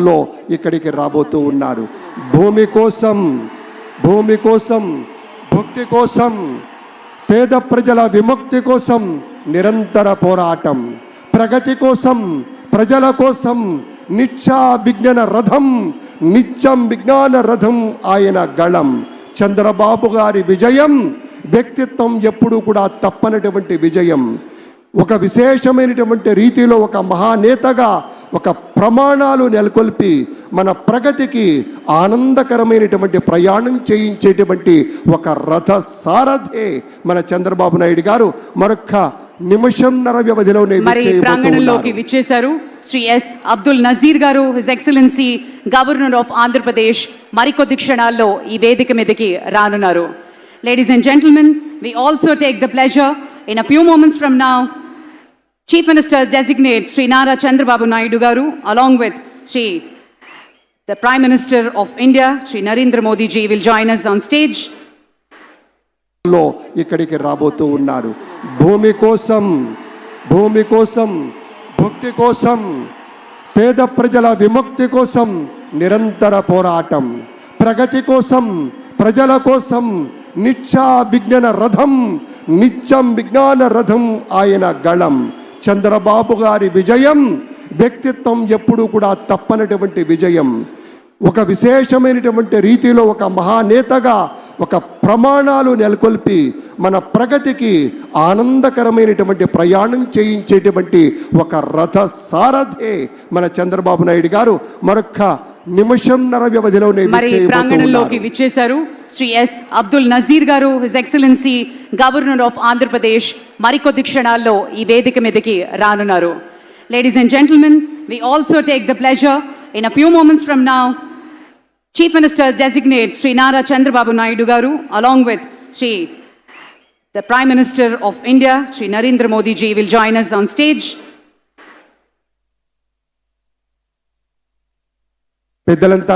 లో ఇక్కడికి రాబోతూ ఉన్నారు. భూమి కోసం భూమి కోసం భక్తి కోసం పేద ప్రజల విముక్తి కోసం నిరంతర పోరాటం. ప్రగతి కోసం ప్రజల కోసం నిత్య విజ్ఞాన రథం నిత్యం విజ్ఞాన రథం ఆయన గళం. చంద్రబాబు గారి విజయం వ్యక్తిత్వం ఎప్పుడూ కూడా తప్పనటువంటి విజయం. ఒక విశేషమైనటువంటి రీతిలో ఒక మహానేతగా ఒక ప్రమాణాలు నెలకొల్పి మన ప్రగతికి ఆనందకరమైనటువంటి ప్రయాణం చేయించేటువంటి ఒక రథ సారథే మన చంద్రబాబు నాయుడు గారు. మరొక నిమిషంన్నర వ్యవధిలోనే ప్రాంగణంలోకి. విచ్చేశారు శ్రీ ఎస్ అబ్దుల్ నజీర్ గారు his excellency governor of Andhra Pradesh మరికొద్ది క్షణాల్లో ఈ వేదిక మీదకి రానున్నారు. Ladies and gentlemen we also take the pleasure in a few moments from now chief minister designate Shri Nara Chandrababu Naidu గారు along with Shri the prime minister of India Shri Narendra Modi G will join us on స్టేజ్లో ఇక్కడికి రాబోతూ ఉన్నారు భూమి కోసం భూమి కోసం భక్తి కోసం పేద ప్రజల విముక్తి కోసం నిరంతర పోరాటం. ప్రగతి కోసం ప్రజల కోసం నిత్యా విజ్ఞాన రథం నిత్యం విజ్ఞాన రథం ఆయన గళం. చంద్రబాబు గారి విజయం వ్యక్తిత్వం ఎప్పుడూ కూడా తప్పనటువంటి విజయం. ఒక విశేషమైనటువంటి రీతిలో ఒక మహానేతగా ఒక ప్రమాణాలు నెలకొల్పి మన ప్రగతికి ఆనందకరమైనటువంటి ప్రయాణం చేయించేటువంటి ఒక రథ సారథే మన చంద్రబాబు నాయుడు గారు. మరొక నిమిషంన్నర వ్యవధిలోనే ప్రాంగణంలోకి. విచ్చేశారు. శ్రీ ఎస్ అబ్దుల్ నజీర్ గారు his excellency governor of Andhra Pradesh మరికొద్ది క్షణాల్లో ఈ వేదిక మీదకి రానున్నారు. Ladies and gentlemen we also take the pleasure in a few moments from now chief minister designate Shri Nara Chandrababu Naidu గారు along with Shri the prime minister of India Shri Narendra Modi G will join us on stage పెద్దలంతా